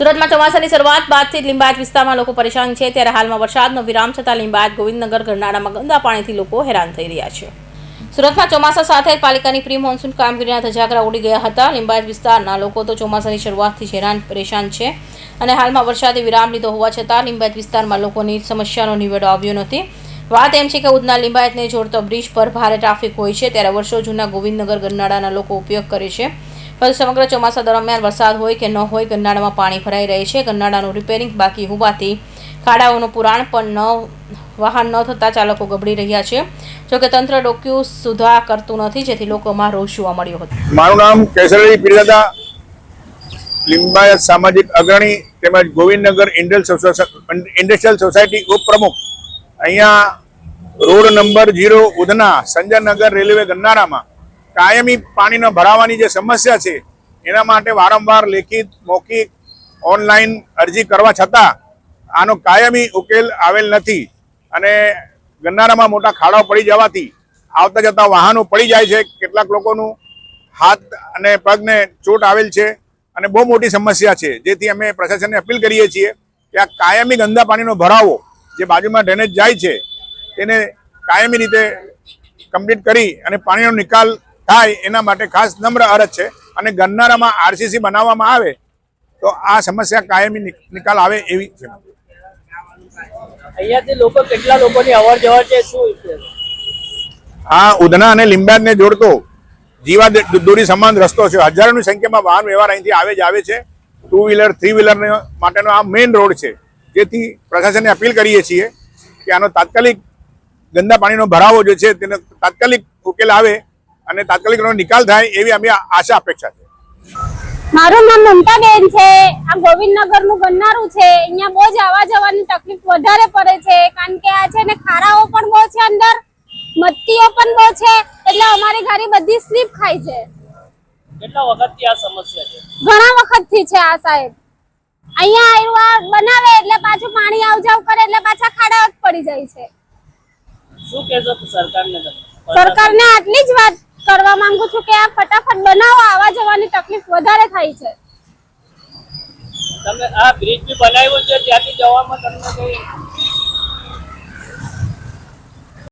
સુરતમાં ચોમાસાની શરૂઆત બાદથી લિંબાયત વિસ્તારમાં લોકો પરેશાન છે. ત્યારે હાલમાં વરસાદનો વિરામ છતાં લિંબાયત ગોવિંદનગર, ગરનાળામાં ગંદા પાણીથી લોકો હેરાન થઈ રહ્યા છે. સુરતમાં ચોમાસા સાથે પાલિકાની પ્રી મોન્સૂન કામગીરીના ધજાગરા ઉડી ગયા હતા. લિંબાયત વિસ્તારના લોકો તો ચોમાસાની શરૂઆતથી હેરાન પરેશાન છે અને હાલમાં વરસાદે વિરામ લીધો હોવા છતાં લિંબાયત વિસ્તારમાં લોકોની સમસ્યાનો નિવેડો આવ્યો નથી. વાત એમ છે કે ઉધના લિંબાયતને જોડતો બ્રિજ પર ભારે ટ્રાફિક હોય છે. ત્યારે વર્ષો જૂના ગોવિંદનગર, ગરનાળાના લોકો ઉપયોગ કરે છે. પરંતુ સમગ્ર ચોમાસા દરમિયાન વરસાદ હોય કે ન હોય ગરનાળામાં પાણી ભરાઈ રહે છે. ગરનાળાનું રિપેરિંગ બાકી હોવાથી ખાડાઓનું પુરાણ પણ ન વાહન ન થતાં ચાલકો ગબડી રહ્યા છે. જોકે તંત્ર ડોક્યુ સુધા કરતું નથી, જેથી લોકોમાં રોષ જોવા મળ્યો હતો. મારું નામ કેસરી પીરદાદા, લિંબાયત સામાજિક અગ્રણી તેમજ ગોવિંદનગર ઇન્ડસ્ટ્રીયલ ઇન્ડસ્ટ્રીયલ સોસાયટી ઉપપ્રમુખ. અહીંયા road number zero Udhna Sanjaynagar railway ગન્નારામાં કાયમી પાણીનો ભરાવાની જે સમસ્યા છે, એના માટે વારંવાર લેખિત, મૌખિક, ઓનલાઈન અરજી કરવા છતાં આનો કાયમી ઉકેલ આવેલ નથી અને ગન્નારામાં મોટા ખાડાઓ પડી જવાથી આવતા જતા વાહનો પડી જાય છે. કેટલાક લોકોનું હાથ અને પગને ચોટ આવેલ છે અને બહુ મોટી સમસ્યા છે. જેથી અમે પ્રશાસનને અપીલ કરીએ છીએ કે આ કાયમી ગંદા પાણીનો ભરાવો જે બાજુમાં ડ્રેનેજ જાય છે, તેને કાયમી રીતે કમ્પ્લીટ કરી અને પાણીનો નિકાલ થાય એના માટે ખાસ નમ્ર અરજ છે. અને ગન્નારામાં આરસીસી બનાવવામાં આવે તો આ સમસ્યા કાયમી નિકાલ આવે એવી છે. અહીંયાથી લોકો કેટલા લોકોની અવર જવર છે શું આ ઉધના અને લીંબાદને જોડતો જીવા દોરી સમાન રસ્તો છે. હજારોની સંખ્યામાં વાહન વ્યવહાર અહીંથી આવે જ આવે છે. ટુ વ્હીલર થ્રી વ્હીલર માટેનો આ મેઇન રોડ છે. જેથી પ્રશાસનને અપીલ કરીએ છીએ કે આનો તાત્કાલિક ગંદા પાણીનો ભરાવો જે છે તેનો તાત્કાલિક ઉકેલ આવે અને તાત્કાલિક નિકાલ થાય એવી અમે આશા અપેક્ષા છે. મારું નામ મમતાબેન છે. આ ગોવિંદનગરનું ગન્નારું છે. અહીંયા બહુ જ આવવા જવાની તકલીફ વધારે પડે છે. કારણ કે આ છે ને ખારાઓ પણ બહુ છે અંદર. મત્તીઓ પણ બહુ છે. એટલે અમારી ગાડી બધી સ્લીપ ખાય છે. કેટલા વખતથી આ સમસ્યા છે? ઘણા વખતથી છે આ સાહેબ. અહીંયા આવ્યું આ બનાવે એટલે પાછું પાણી આવ જાવ કરે એટલે પાછા ખાડા જ પડી જાય છે. શું કહેશો સરકારને સરકારને આટલી જ વાત કરવા માંગુ છું કે આ ફટાફટ બનાવો, આવા જવાની તકલીફ વધારે થાય છે. તમે આ બ્રિજ બી બનાવ્યો છે, ત્યાંથી જવામાં તમને કઈ